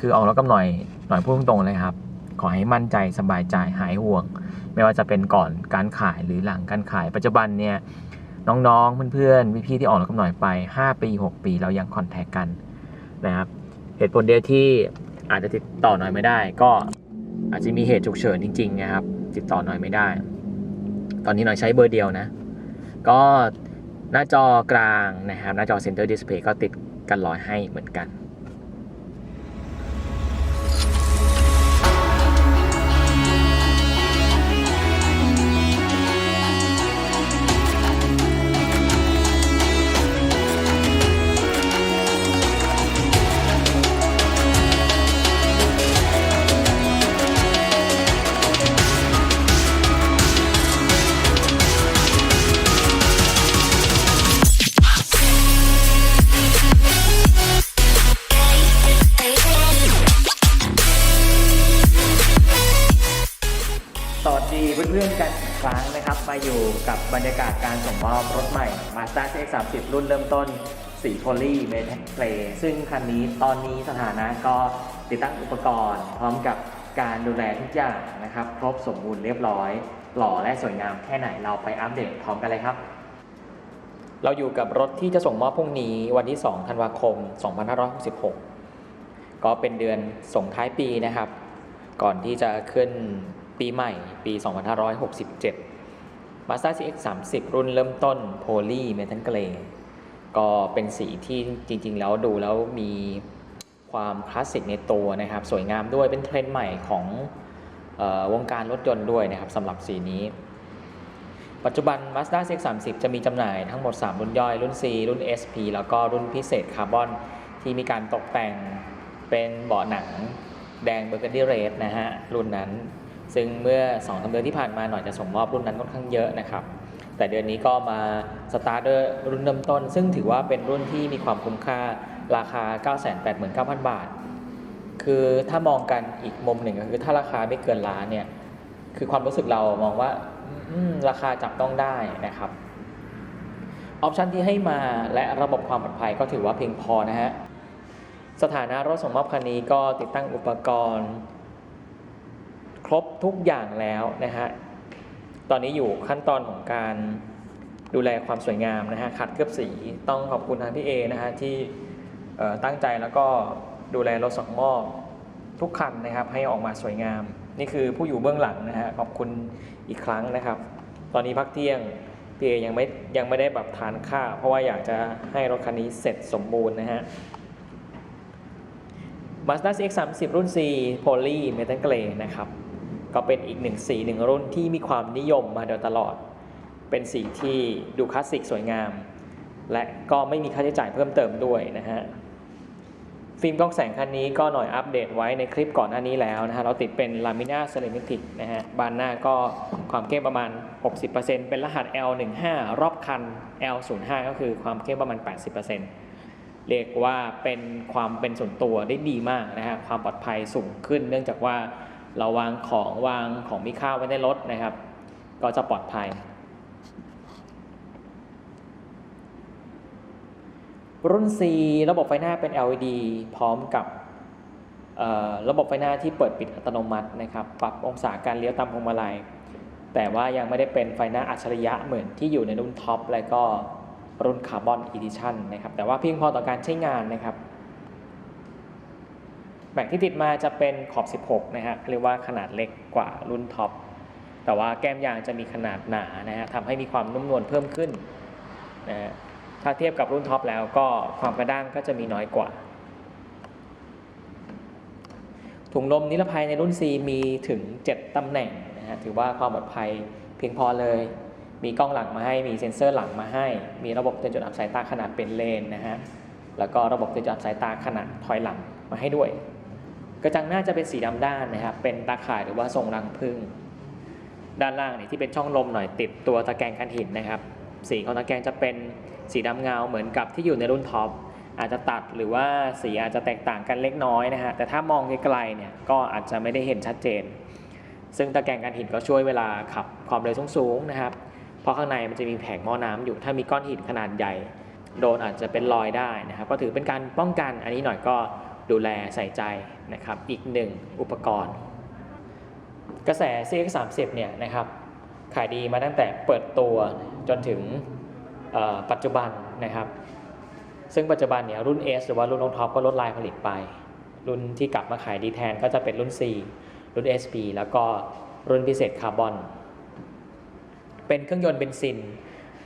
คือออกรถกับหน่อยหน่อยพูดตรงๆเลยครับ ขอให้มั่นใจสบายใจหายห่วง ไม่ว่าจะเป็นก่อนการขายหรือหลังการขาย ปัจจุบันเนี่ยน้องๆเพื่อนๆพี่ๆที่ออกรถกับหน่อยไป 5 ปี 6 ปีเรายังคอนแทคกันนะครับเหตุผลเดียวที่อาจจะติดต่อหน่อยไม่ได้ ก็อาจจะมีเหตุฉุกเฉินจริงๆนะครับ ติดต่อหน่อยไม่ได้ ตอนนี้หน่อยใช้เบอร์เดียวนะ ก็หน้าจอกลางนะครับ หน้าจอ Center Display ก็ติดกันรอยให้เหมือนกัน ดีเพื่อนๆกันอีกครั้งนะครับ มาอยู่กับบรรยากาศการส่งมอบรถใหม่ Mazda CX-30 รุ่นเริ่มต้นสีโพลีเมทัลเพลซึ่งคันนี้ตอนนี้สถานะก็ติดตั้งอุปกรณ์ พร้อมกับการดูแลทุกอย่างนะครับ ครบสมบูรณ์เรียบร้อย หล่อและสวยงามแค่ไหนเราไปอัปเดตพร้อมกันเลยครับ เราอยู่กับรถที่จะส่งมอบพรุ่งนี้วันที่ 2 ธันวาคม 2566 ก็เป็นเดือนส่งท้ายปีนะครับ ก่อนที่จะขึ้น ปีใหม่ปี 2567 Mazda CX-30 รุ่นเริ่มต้น Poly Metal Grey ก็เป็นสีที่จริง ๆ แล้วดูแล้วมีความคลาสสิกในตัวนะครับ สวยงามด้วยเป็นเทรนด์ใหม่ของออวงการรถยนต์ด้วยนะครับสำหรับสีนี้ ปัจจุบัน Mazda CX-30 จะมีจำหน่ายทั้งหมด 3 รุ่นย่อย รุ่น C รุ่น SP แล้วก็รุ่นพิเศษคาร์บอนที่มีการตกแต่งเป็นเบาะหนังแดงเบอร์เกันดี้เรดนะฮะ รุ่นนั้น ซึ่งเมื่อ2อสเดือนที่ผ่านมาหน่อยจะส่งมอบรุ่นนั้นค่อนข้างเยอะนะครับ แต่เดือนนี้ก็มาสตาร์ทด้วยรุ่นเริ่มต้น ซึ่งถือว่าเป็นรุ่นที่มีความคุ้มค่าราคา 989,000 บาท คือถ้ามองกันอีกมุมหนึ่งก็คือถ้าราคาไม่เกินล้านเนี่ยคือความรู้สึกเรามองว่าราคาจับต้องได้นะครับออปชันที่ให้มาและระบบความปลอดภัยก็ถือว่าเพียงพอนะฮะสถานะรถส่งมอบคันนี้ก็ติดตั้งอุปกรณ์ รบทุกอย่างแล้วนะฮะ ตอนนี้อยู่ขั้นตอนของการดูแลความสวยงามนะฮะขัดเคลือบสีต้องขอบคุณทางพี่เอนะฮะที่ตั้งใจแล้วก็ดูแลรถส่งหม้อทุกคันนะครับให้ออกมาสวยงาม นี่คือผู้อยู่เบื้องหลังนะฮะขอบคุณอีกครั้งนะครับ ตอนนี้พักเที่ยงพี่เอยังไม่ยังไม่ได้แบบทานข้าวเพราะว่าอยากจะให้รถคันนี้เสร็จสมบูรณ์นะฮะ Mazda CX-30 รุ่น C Poly Metal Grey นะครับ ก็เป็นอีกหนึ่งสีหนึ่งรุ่นที่มีความนิยมมาโดยตลอด เป็นสีที่ดูคลาสสิกสวยงาม และก็ไม่มีค่าใช้จ่ายเพิ่มเติมด้วยนะฮะ ฟิล์มกล้องแสงคันนี้ก็หน่อยอัปเดตไว้ในคลิปก่อนหน้านี้แล้วนะฮะ เราติดเป็น Lamina Ceramic นะฮะ บานหน้าก็ความเข้มประมาณ 60%เป็นรหัส L15 รอบคัน L05 ก็คือความเข้มประมาณ 80%เรียกว่าเป็นความเป็นส่วนตัวได้ดีมากนะฮะ ความปลอดภัยสูงขึ้น เนื่องจากว่า เราวางของวางของมีค่าไว้ในรถนะครับ ก็จะปลอดภัย รุ่น C ระบบไฟหน้าเป็น LED พร้อมกับระบบไฟหน้าที่เปิดปิดอัตโนมัตินะครับ ปรับองศาการเลี้ยวตามพวงมาลัย แต่ว่ายังไม่ได้เป็นไฟหน้าอัจฉริยะเหมือนที่อยู่ในรุ่นท็อปและก็รุ่นคาร์บอนอีดิชันนะครับ แต่ว่าเพียงพอต่อการใช้งานนะครับ แม็กที่ติดมาจะเป็นขอบ 16 นะฮะเรียกว่าขนาดเล็กกว่ารุ่นท็อป แต่ว่าแก้มยางจะมีขนาดหนานะฮะทำให้มีความนุ่มนวลเพิ่มขึ้นนะฮะถ้าเทียบกับรุ่นท็อปแล้วก็ความกระด้างก็จะมีน้อยกว่า ถุงลมนิรภัยในรุ่น C มีถึง 7 ตำแหน่งนะฮะถือว่าความปลอดภัยเพียงพอเลย มีกล้องหลังมาให้ มีเซ็นเซอร์หลังมาให้ มีระบบเตือนจุดอับสายตาขนาดเป็นเลนนะฮะ แล้วก็ระบบเตือนจุดอับสายตาขนาดถอยหลังมาให้ด้วย กระจังหน้าจะเป็นสีดำด้านนะครับ เป็นตาข่ายหรือว่าทรงรังผึ้งด้านล่างเนี่ยที่เป็นช่องลมหน่อยติดตัวตะแกรงกันหินนะครับ สีของตะแกรงจะเป็นสีดำเงาเหมือนกับที่อยู่ในรุ่นท็อปอาจจะตัดหรือว่าสีอาจจะแตกต่างกันเล็กน้อยนะฮะแต่ถ้ามองไกลๆเนี่ยก็อาจจะไม่ได้เห็นชัดเจน ซึ่งตะแกรงกันหินก็ช่วยเวลาขับความเร็วสูงๆนะครับเพราะข้างในมันจะมีแผงหม้อน้ำอยู่ถ้ามีก้อนหินขนาดใหญ่ โดนอาจจะเป็นรอยได้นะครับ ก็ถือเป็นการป้องกันอันนี้หน่อยก็ ดูแลใส่ใจนะครับอีกหนึ่งอุปกรณ์ กระแส CX30 เนี่ยนะครับขายดีมาตั้งแต่เปิดตัวจนถึงปัจจุบันนะครับ ซึ่งปัจจุบันเนี่ยรุ่น S หรือว่ารุ่นรองท็อปก็ลดลายผลิตไป รุ่นที่กลับมาขายดีแทนก็จะเป็นรุ่น C รุ่น SP แล้วก็รุ่นพิเศษคาร์บอน เป็นเครื่องยนต์เบนซิน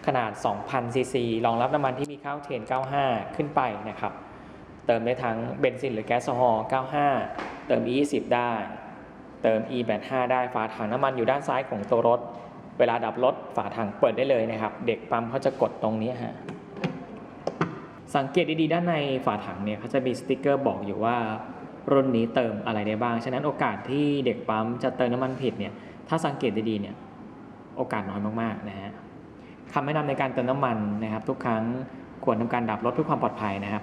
ขนาด 2,000ซีซีรองรับน้ำมันที่มีข้าวเทน95 ขึ้นไปนะครับ เติมได้ทั้งเบนซินหรือแก๊สโซฮอล์95 เติม E20 ได้ เติม E85 ได้ ฝาถังน้ำมันอยู่ด้านซ้ายของตัวรถ เวลาดับรถฝาถังเปิดได้เลยนะครับ เด็กปั๊มเขาจะกดตรงนี้ฮะ สังเกตดีๆ ด้านในฝาถังเนี่ยเขาจะมีสติกเกอร์บอกอยู่ว่ารุ่นนี้เติมอะไรได้บ้าง ฉะนั้นโอกาสที่เด็กปั๊มจะเติมน้ำมันผิดเนี่ย ถ้าสังเกตดีๆ เนี่ย โอกาสน้อยมากๆ นะฮะคำแนะนำในการเติมน้ำมันนะครับ ทุกครั้งควรทำการดับรถเพื่อความปลอดภัยนะครับ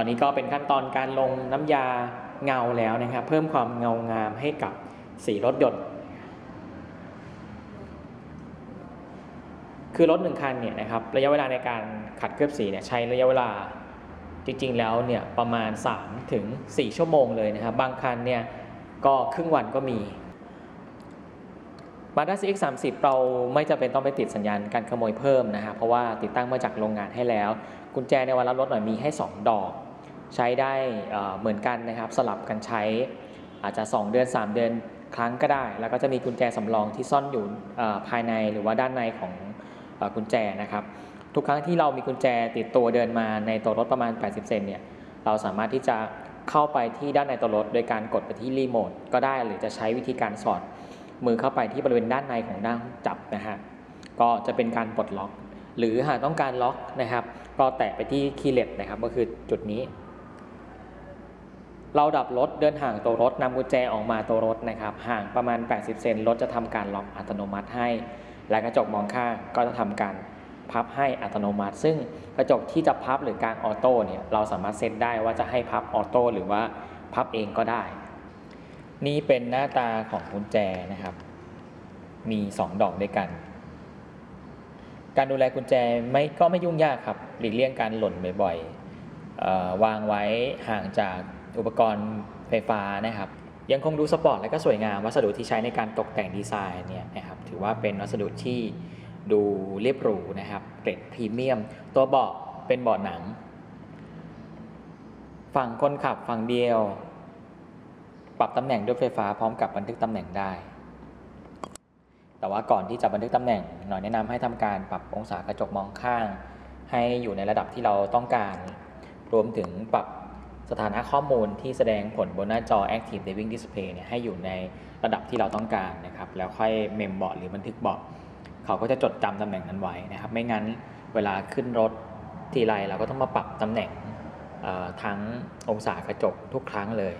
ตอนนี้ก็เป็นขั้นตอนการลงน้ำยาเงาแล้วนะครับ เพิ่มความเงางามให้กับสีรถยนต์คือรถหนึ่งคันเนี่ยนะครับระยะเวลาในการขัดเคลือบสีเนี่ยใช้ระยะเวลาจริงๆแล้วเนี่ยประมาณ 3 ถึง 4 ชั่วโมงเลยนะครับ บางคันเนี่ยก็ครึ่งวันก็มี Mazda CX-30 เราไม่จำเป็นต้องไปติดสัญญาณการขโมยเพิ่มนะฮะเพราะว่าติดตั้งมาจากโรงงานให้แล้ว กุญแจในวันรับรถหน่อยมีให้ 2 ดอก ใช้ได้เหมือนกันนะครับสลับกันใช้อาจจะ 2 เดือน 3 เดือนครั้งก็ได้ แล้วก็จะมีกุญแจสำรองที่ซ่อนอยู่ภายในหรือว่าด้านในของกุญแจนะครับ ทุกครั้งที่เรามีกุญแจติดตัวเดินมาในตัวรถประมาณ 80 เซนเนี่ยเราสามารถที่จะเข้าไปที่ด้านในตัวรถ โดยการกดไปที่รีโมทก็ได้หรือจะใช้วิธีการสอดมือเข้าไปที่บริเวณด้านในของด้านจับนะฮะก็จะเป็นการปลดล็อก หรือหากต้องการล็อกนะครับ ก็แตะไปที่คีย์เลตนะครับ ก็คือจุดนี้ เราดับรถเดินห่างตัวรถนำกุญแจออกมาตัวรถนะครับ ห่างประมาณ 80 เซนรถจะทำการล็อกอัตโนมัติให้ และกระจกมองข้างก็จะทำการพับให้อัตโนมัติ ซึ่งกระจกที่จะพับหรือกางออโต้เนี่ยเราสามารถเซตได้ว่าจะให้พับออโต้หรือว่าพับเองก็ได้ นี่เป็นหน้าตาของกุญแจนะครับ มี 2 ดอกด้วยกัน การดูแลกุญแจไม่ก็ไม่ยุ่งยากครับหลีกเลี่ยงการหล่นบ่อยๆเอ่อวางไว้ห่างจาก อุปกรณ์ไฟฟ้านะครับ ยังคงดูสปอร์ตและก็สวยงาม วัสดุที่ใช้ในการตกแต่งดีไซน์เนี่ยนะครับถือว่าเป็นวัสดุที่ดูเรียบหรูนะครับเกรดพรีเมียม ตัวเบาะเป็นเบาะหนัง ฝั่งคนขับฝั่งเดียว ปรับตำแหน่งด้วยไฟฟ้าพร้อมกับบันทึกตำแหน่งได้ แต่ว่าก่อนที่จะบันทึกตำแหน่งหน่อยแนะนำให้ทำการปรับองศากระจกมองข้าง ให้อยู่ในระดับที่เราต้องการ รวมถึงปรับ สถานะข้อมูลที่แสดงผลบนหน้าจอ Active Driving Display เนี่ยให้อยู่ในระดับที่เราต้องการนะครับ แล้วค่อยเมมเบาะหรือบันทึกเบาะเขาก็จะจดจำตำแหน่งนั้นไว้นะครับ ไม่งั้นเวลาขึ้นรถทีไรเราก็ต้องมาปรับตำแหน่งทั้งองศากระจกทุกครั้งเลย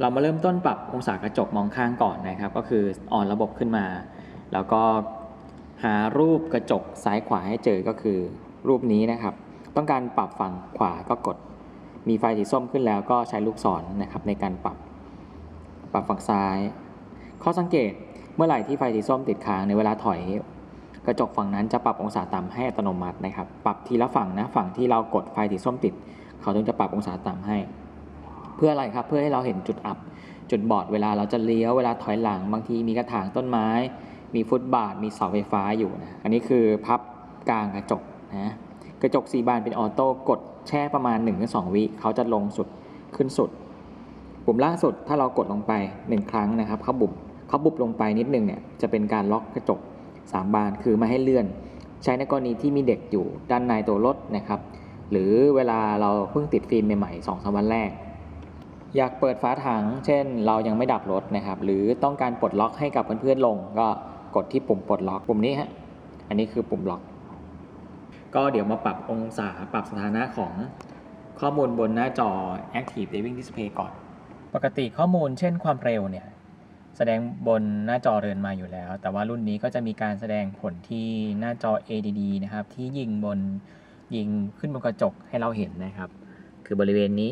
เรามาเริ่มต้นปรับองศากระจกมองข้างก่อนนะครับ ก็คือออนระบบขึ้นมา แล้วก็หารูปกระจกซ้ายขวาให้เจอก็คือรูปนี้นะครับ ต้องการปรับฝั่งขวาก็กด มีไฟสีส้มขึ้นแล้วก็ใช้ลูกศรนะครับในการปรับปรับฝั่งซ้าย ข้อสังเกตเมื่อไหร่ที่ไฟสีส้มติดค้างในเวลาถอย กระจกฝั่งนั้นจะปรับองศาต่ำให้อัตโนมัตินะครับ ปรับทีละฝั่งนะฝั่งที่เรากดไฟสีส้มติด เขาถึงจะปรับองศาต่ำให้ เพื่ออะไรครับเพื่อให้เราเห็นจุดอับ จุดบอดเวลาเราจะเลี้ยวเวลาถอยหลัง บางทีมีกระถางต้นไม้ มีฟุตบาทมีเสาไฟฟ้าอยู่นะอันนี้คือพับกลางกระจกนะ กระจกสีบานเป็นออโต้กดแช่ประมาณ 1-2 วิเขาจะลงสุดขึ้นสุดปุ่มล่างสุดถ้าเรากดลงไป 1 ครั้งนะครับเขาบุบเขาบุบลงไปนิดนึงเนี่ยจะเป็นการล็อกกระจก 3 บานคือไม่ให้เลื่อน ใช้ในกรณีที่มีเด็กอยู่ด้านในตัวรถนะครับ หรือเวลาเราเพิ่งติดฟิล์มใหม่ๆ2-3วันแรก อยากเปิดฝาถัง เช่น เรายังไม่ดับรถนะครับ หรือต้องการปลดล็อกให้กับเพื่อนๆลง ก็กดที่ปุ่มปลดล็อกปุ่มนี้ฮะอันนี้คือปุ่มล็อก ก็เดี๋ยวมาปรับองศาปรับสถานะของข้อมูลบนหน้าจอ Active Driving Display ก่อน ปกติข้อมูลเช่นความเร็วเนี่ยแสดงบนหน้าจอเรือนมาอยู่แล้ว แต่ว่ารุ่นนี้ก็จะมีการแสดงผลที่หน้าจอ ADD นะครับ ที่ยิงบนยิงขึ้นบนกระจกให้เราเห็นนะครับ คือบริเวณนี้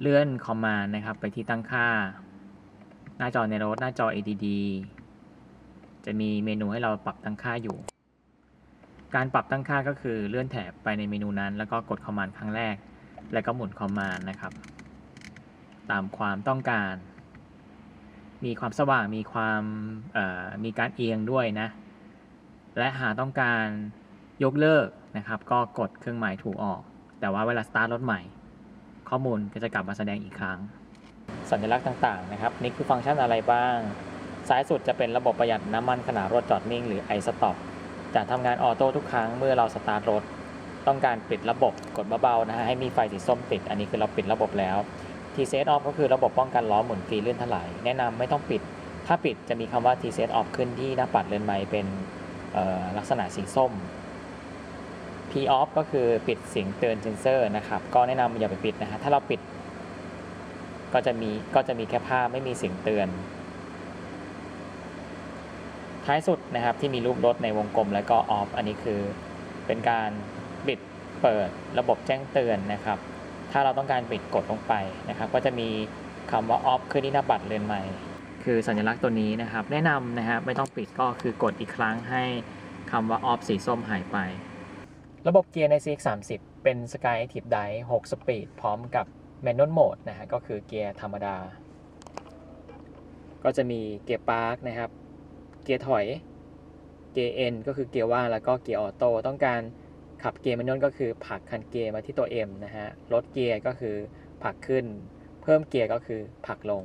เลื่อนคอมมานด์นะครับ ไปที่ตั้งค่า หน้าจอในรถหน้าจอ ADD จะมีเมนูให้เราปรับตั้งค่าอยู่ การปรับตั้งค่าก็คือเลื่อนแถบไปในเมนูนั้น แล้วก็กดคอมมานด์ครั้งแรก และก็หมุนคอมมานด์นะครับ ตามความต้องการ มีความสว่างมีความมีการเอียงด้วยนะ และหาต้องการยกเลิกนะครับ ก็กดเครื่องหมายถูกออก แต่ว่าเวลาสตาร์ทรถใหม่ ข้อมูลก็จะกลับมาแสดงอีกครั้ง สัญลักษณ์ต่างๆนะครับ นี่คือฟังก์ชันอะไรบ้าง ซ้ายสุดจะเป็นระบบประหยัดน้ำมันขณะรถจอดนิ่งหรือ iStop จะทำงานออโต้ทุกครั้งเมื่อเราสตาร์ทรถ ต้องการปิดระบบกดเบาๆนะฮะให้มีไฟสีส้มติด อันนี้คือเราปิดระบบแล้ว T set off ก็คือระบบป้องกันล้อหมุนฟรีเลื่นถลายแนะนำไม่ต้องปิด ถ้าปิดจะมีคำว่า T set off ขึ้นที่หน้าปัดเรือนไม้เป็นลักษณะสีส้ม P off ก็คือปิดเสียงเตือนเซนเซอร์นะครับ ก็แนะนำอย่าไปปิดนะฮะถ้าเราปิด ก็จะมีก็จะมีแค่ภาพไม่มีเสียงเตือน ท้ายสุดนะครับที่มีรูปรถในวงกลมแล้วก็ off อันนี้คือเป็นการปิดเปิดระบบแจ้งเตือนนะครับ ถ้าเราต้องการปิดกดลงไปนะครับ ก็จะมีคำว่า off ขึ้นที่หน้าปัดเรือนใหม่ คือสัญลักษณ์ตัวนี้นะครับ แนะนำนะครับไม่ต้องปิดก็คือกดอีกครั้งให้คำว่า off สีส้มหายไป ระบบเกียร์ใน CX30 เป็น Sky Active Drive 6 Speed พร้อมกับ Manual Mode นะฮะก็คือเกียร์ธรรมดา ก็จะมีเกียร์ปาร์กนะครับ เกียร์ถอย เกียร์ N ก็คือเกียร์ว่างแล้วก็เกียร์ออโต้ต้องการขับเกียร์แมนนวลก็คือผลักคันเกียร์มาที่ตัว M นะฮะลดเกียร์ก็คือผลักขึ้น เพิ่มเกียร์ก็คือผลักลง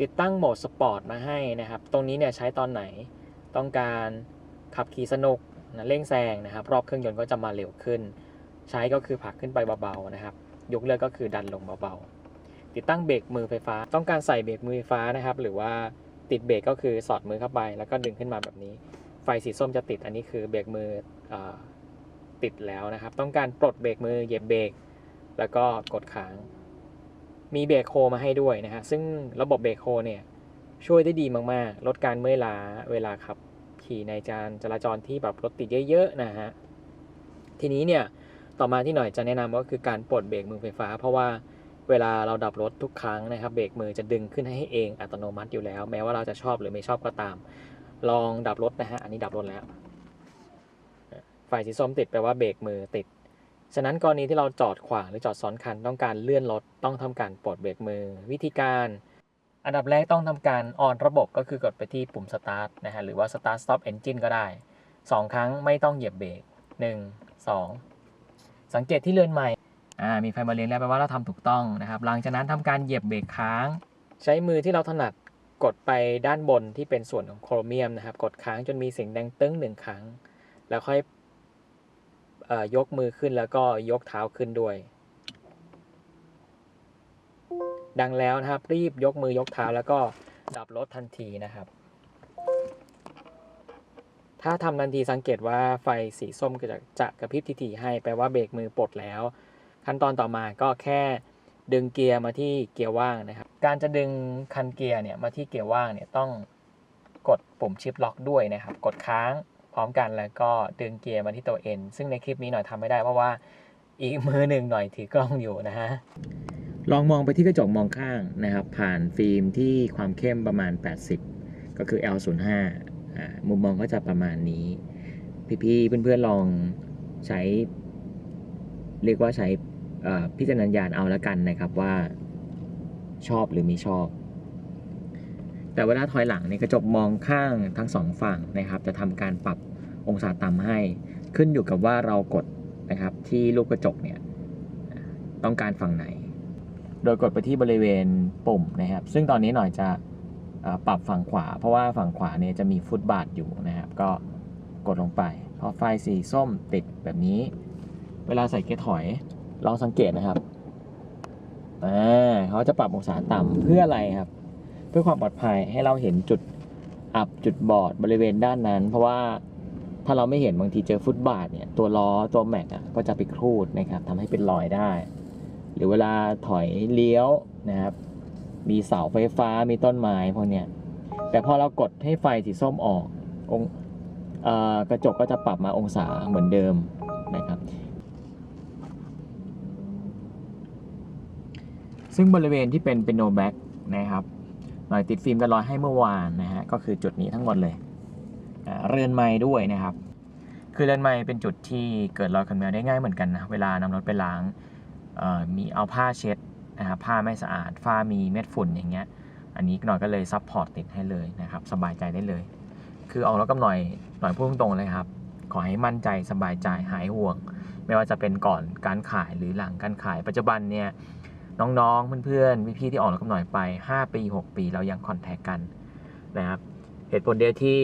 ติดตั้งโหมดสปอร์ตมาให้นะครับ ตรงนี้เนี่ยใช้ตอนไหน ต้องการขับขี่สนุกนะเร่งแซงนะครับ รอบเครื่องยนต์ก็จะมาเร็วขึ้น ใช้ก็คือผลักขึ้นไปเบาๆนะครับ ยกเลิกก็คือดันลงเบาๆ ติดตั้งเบรกมือไฟฟ้า ต้องการใส่เบรกมือไฟฟ้านะครับ หรือว่า ติดเบรกก็คือสอดมือเข้าไป แล้วก็ดึงขึ้นมาแบบนี้ ไฟสีส้มจะติดอันนี้คือเบรกมืออติดแล้วนะครับ ต้องการปลดเบรกมือเหยียบเบรกแล้วก็กดค้าง มีเบรกโฮมาให้ด้วยนะฮะซึ่งระบบเบรกโฮเนี่ยช่วยได้ดีมากๆ ลดการเมื่อยล้าเวลาขับขี่ในจานจราจรที่แบบรถติดเยอะๆนะฮะทีนี้เนี่ยต่อมาที่หน่อยจะแนะนำก็คือการปลดเบรกมือไฟฟ้า เพราะว่า เวลาเราดับรถทุกครั้งนะครับเบรกมือจะดึงขึ้นให้เองอัตโนมัติอยู่แล้ว แม้ว่าเราจะชอบหรือไม่ชอบก็ตาม ลองดับรถนะฮะอันนี้ดับรถแล้วไฟสีส้มติดแปลว่าเบรกมือติด ฉะนั้นกรณีที่เราจอดขวางหรือจอดซ้อนคันต้องการเลื่อนรถต้องทำการปลดเบรกมือ วิธีการ อันดับแรกต้องทำการออนระบบก็คือกดไปที่ปุ่ม start นะฮะหรือว่า start stop engine ก็ได้ 2 ครั้งไม่ต้องเหยียบเบรก1 2 สังเกตที่เรือนใหม่ อ่ามีไฟมาเรียนแล้วแปลว่าเราทำถูกต้องนะครับ หลังจากนั้นทำการเหยียบเบรกค้าง ใช้มือที่เราถนัดกดไปด้านบนที่เป็นส่วนของโครเมียมนะครับ กดค้างจนมีเสียงดังตึ้งหนึ่งครั้ง แล้วค่อยอยกมือขึ้นแล้วก็ยกเท้าขึ้นด้วย ดังแล้วนะครับ รีบยกมือยกเท้าแล้วก็ดับรถทันทีนะครับ ถ้าทำทันทีสังเกตว่าไฟสีส้มจะจะกระพริบทีๆให้แปลว่าเบรกมือปลดแล้ว ขั้นตอนต่อมาก็แค่ดึงเกียร์มาที่เกียร์ว่างนะครับ การจะดึงคันเกียร์เนี่ยมาที่เกียร์ว่างเนี่ยต้องกดปุ่มชิปล็อกด้วยนะครับ กดค้างพร้อมกันแล้วก็ดึงเกียร์มาที่ตัว N ซึ่งในคลิปนี้หน่อยทำไม่ได้เพราะว่าอีกมือหนึ่งหน่อยถือกล้องอยู่นะฮะ ลองมองไปที่กระจกมองข้างนะครับ ผ่านฟิล์มที่ความเข้มประมาณ 80 ก็คือ L05 อ่ามุมมองก็จะประมาณนี้ พี่ๆเพื่อนๆลองใช้ เรียกว่าใช้ พิจารณญาณเอาละกันนะครับว่าชอบหรือไม่ชอบ แต่เวลาถอยหลังในยกระจกมองข้างทั้งสองฝั่งนะครับ จะทำการปรับองศาต่ำให้ ขึ้นอยู่กับว่าเรากดนะครับที่ลูกกระจกเนี่ยต้องการฝั่งไหน โดยกดไปที่บริเวณปุ่มนะครับ ซึ่งตอนนี้หน่อยจะปรับฝั่งขวา เพราะว่าฝั่งขวาเนี่ยจะมีฟุตบาทอยู่นะครับ ก็กดลงไปพอไฟสีส้มติดแบบนี้ เวลาใส่เกียร์ถอย ลองสังเกตนะครับอ่าเขาจะปรับองศาต่ำเพื่ออะไรครับ เพื่อความปลอดภัยให้เราเห็นจุดอับจุดบอดบริเวณด้านนั้น เพราะว่าถ้าเราไม่เห็นบางทีเจอฟุตบาทเนี่ยตัวล้อตัวแม็กอะก็จะไปครูดนะครับทำให้เป็นรอยได้ หรือเวลาถอยเลี้ยวนะครับ มีเสาไฟฟ้ามีต้นไม้พวกเนี้ยแต่พอเรากดให้ไฟสีส้มออกองอ่อกระจกก็จะปรับมาองศาเหมือนเดิมนะครับ ซึ่งบริเวณที่เป็นเป็นโนแบ็กนะครับหน่อยติดฟิล์มกันรอยให้เมื่อวานนะฮะก็คือจุดนี้ทั้งหมดเลยเรือนไม้ด้วยนะครับ คือเรือนไม้เป็นจุดที่เกิดรอยขันแมวได้ง่ายเหมือนกันนะเวลานำรถไปล้างมีเอาผ้าเช็ดนะครับผ้าไม่สะอาดฝ้ามีเม็ดฝุ่นอย่างเงี้ยอันนี้หน่อยก็เลยซับพอร์ตติดให้เลยนะครับสบายใจได้เลย คือออกรถกับหน่อยหน่อยพูดตรงๆเลยครับขอให้มั่นใจสบายใจหายห่วง ไม่ว่าจะเป็นก่อนการขายหรือหลังการขายปัจจุบันเนี่ย น้องๆ เพื่อนๆพี่ๆที่ออกรถกับหน่อยไป 5 ปี 6 ปีเรายังคอนแทคกันนะครับเหตุผลเดียวที่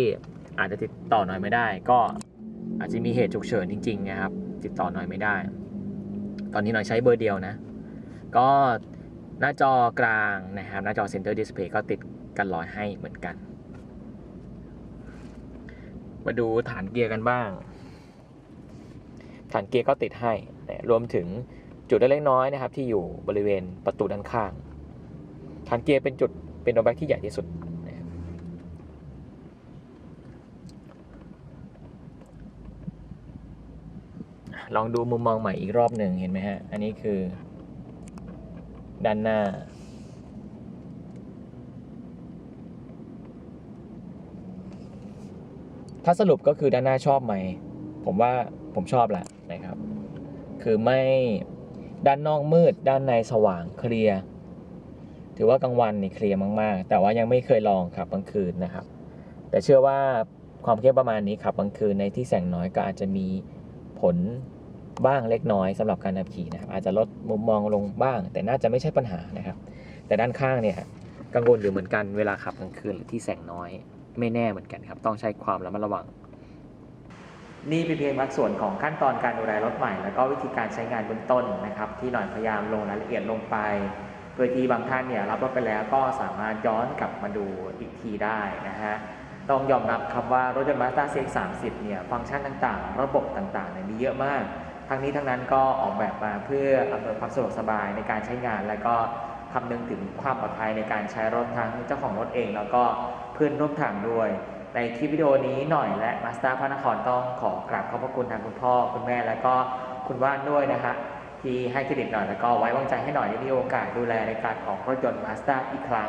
อาจจะติดต่อหน่อยไม่ได้ ก็อาจจะมีเหตุฉุกเฉินจริงๆนะครับ ติดต่อหน่อยไม่ได้ ตอนนี้หน่อยใช้เบอร์เดียวนะ ก็หน้าจอกลางนะครับ หน้าจอ Center Display ก็ติดกันรอยให้เหมือนกัน มาดูฐานเกียร์กันบ้าง ฐานเกียร์ก็ติดให้ รวมถึง จุดเล็กน้อยนะครับ ที่อยู่บริเวณประตูด้านข้างฐานเกียร์เป็นจุดเป็นโนแบ็กที่ใหญ่ที่สุดลองดูมุมมองใหม่อีกรอบหนึ่งเห็นไหมฮะ อันนี้คือ ด้านหน้า ถ้าสรุปก็คือด้านหน้าชอบไหม ผมว่าผมชอบแหละนะครับ คือไม่ ด้านนอกมืด ด้านในสว่างเคลียร์ถือว่ากลางวันนี่เคลียร์มาก ๆ แต่ว่ายังไม่เคยลองขับกลางคืนนะครับ แต่เชื่อว่าความเข้มประมาณนี้ขับกลางคืนในที่แสงน้อยก็อาจจะมีผลบ้างเล็กน้อยสำหรับการขับขี่นะครับ อาจจะลดมุมมองลงบ้าง แต่น่าจะไม่ใช่ปัญหานะครับ แต่ด้านข้างเนี่ยกังวลอยู่เหมือนกันเวลาขับกลางคืนหรือที่แสงน้อย ไม่แน่เหมือนกันครับ ต้องใช้ความระมัดระวัง นี่เป็นเพียงบางส่วนของขั้นตอนการดูแลรถใหม่ แล้วก็วิธีการใช้งานเบื้องต้นนะครับ ที่หน่อยพยายามลงรายละเอียดลงไปเพื่อที่บางท่านเนี่ยรับรถไปแล้วก็สามารถย้อนกลับมาดูอีกทีได้นะฮะต้องยอมรับครับว่ารถยนต์ Mazda CX-30 เนี่ยฟังก์ชันต่างๆ ระบบต่างๆเนี่ยมีเยอะมาก ทั้งนี้ทั้งนั้นก็ออกแบบมาเพื่ออำนวยความสะดวกสบายในการใช้งาน และก็คำนึงถึงความปลอดภัยในการใช้รถทั้งเจ้าของรถเอง แล้วก็เพื่อนร่วมทางด้วย ในคลิปวิดีโอนี้หน่อยและมาสเตอร์พระนครต้องขอกราบขอบพระคุณทางคุณพ่อคุณแม่และก็คุณว่านด้วยนะฮะที่ให้เครดิตหน่อยแล้วก็ไว้วางใจให้หน่อยได้มีโอกาสดูแลในการของรถยนต์มาสเตอร์อีกครั้ง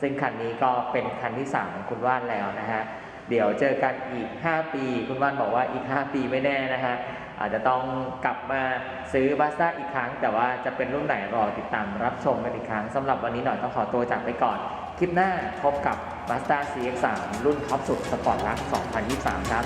ซึ่งคันนี้ก็เป็นคันที่ 3 ของคุณว่านแล้วนะฮะเดี๋ยวเจอกันอีก 5 ปี คุณว่านบอกว่าอีก 5 ปีไม่แน่นะฮะ อาจจะต้องกลับมาซื้อมาส t ต r อีกครั้ง แต่ว่าจะเป็นรุ่นไหนรอติดตามรับชมกันอีกครั้งสำหรับวันนี้หน่อยต้องขอตัวจากไปก่อน คลิปหน้าพบกับ Mazda CX-3 รุ่นท็อปสุดสปอร์ตลัก2023 ครับ